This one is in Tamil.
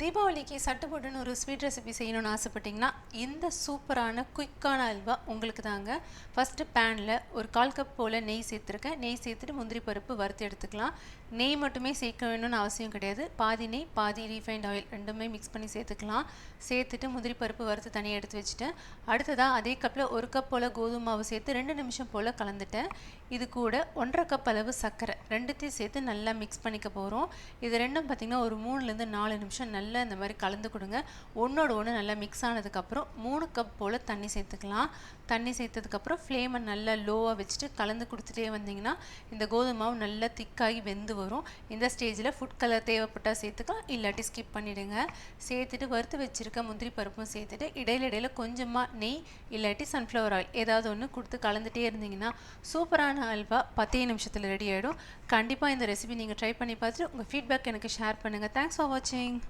தீபாவளிக்கு சட்டுப்பட்டுன்னு ஒரு ஸ்வீட் ரெசிபி செய்யணும்னு ஆசைப்பட்டிங்கன்னா இந்த சூப்பரான குயிக்கான அல்வா உங்களுக்கு தாங்க. ஃபஸ்ட்டு பேனில் ஒரு கால் கப் போல் நெய் சேர்த்துருக்கேன். நெய் சேர்த்துட்டு முந்திரி பருப்பு வறுத்து எடுத்துக்கலாம். நெய் மட்டுமே சேர்க்க வேணும்னு அவசியம் கிடையாது. பாதி நெய் பாதி ரீஃபைண்ட் ஆயில் ரெண்டுமே மிக்ஸ் பண்ணி சேர்த்துக்கலாம். சேர்த்துட்டு முந்திரி பருப்பு வறுத்து தனியாக எடுத்து வச்சுட்டேன். அடுத்ததாக அதே கப்பில் ஒரு கப் போல் கோதுமை மாவு சேர்த்து ரெண்டு நிமிஷம் போல் கலந்துட்டேன். இது கூட ஒன்றரை கப் அளவு சர்க்கரை. ரெண்டுத்தையும் சேர்த்து நல்லா மிக்ஸ் பண்ணிக்க போகிறோம் இது ரெண்டும் பார்த்திங்கன்னா ஒரு மூணுலேருந்து நாலு நிமிஷம் நல்லா இந்த மாதிரி கலந்து கொடுங்க. ஒன்றோட ஒன்று நல்லா மிக்ஸ் ஆனதுக்கப்புறம் மூணு கப் போல் தண்ணி சேர்த்துக்கலாம். தண்ணி சேர்த்ததுக்கப்புறம் ஃப்ளேமை நல்லா லோவாக வச்சுட்டு கலந்து கொடுத்துட்டே வந்தீங்கன்னா இந்த கோதுமை மாவு நல்லா திக்காகி வெந்து வரும். இந்த ஸ்டேஜில் ஃபுட் கலர் தேவைப்பட்டால் சேர்த்துக்கலாம். இல்லாட்டி ஸ்கிப் பண்ணிவிடுங்க சேர்த்துட்டு வறுத்து வச்சுருக்க முந்திரி பருப்பும் சேர்த்துட்டு இடையில இடையில கொஞ்சமாக நெய் இல்லாட்டி சன்ஃப்ளவர் ஆயில் ஏதாவது ஒன்று கொடுத்து கலந்துகிட்டே இருந்தீங்கன்னா சூப்பரான அல்வா பத்தே நிமிஷத்தில் ரெடி ஆகிடும் கண்டிப்பாக இந்த ரெசிபி நீங்கள் ட்ரை பண்ணி பார்த்துட்டு உங்கள் ஃபீட்பேக் எனக்கு ஷேர் பண்ணுங்கள் தேங்க்ஸ் ஃபார் வாட்சிங்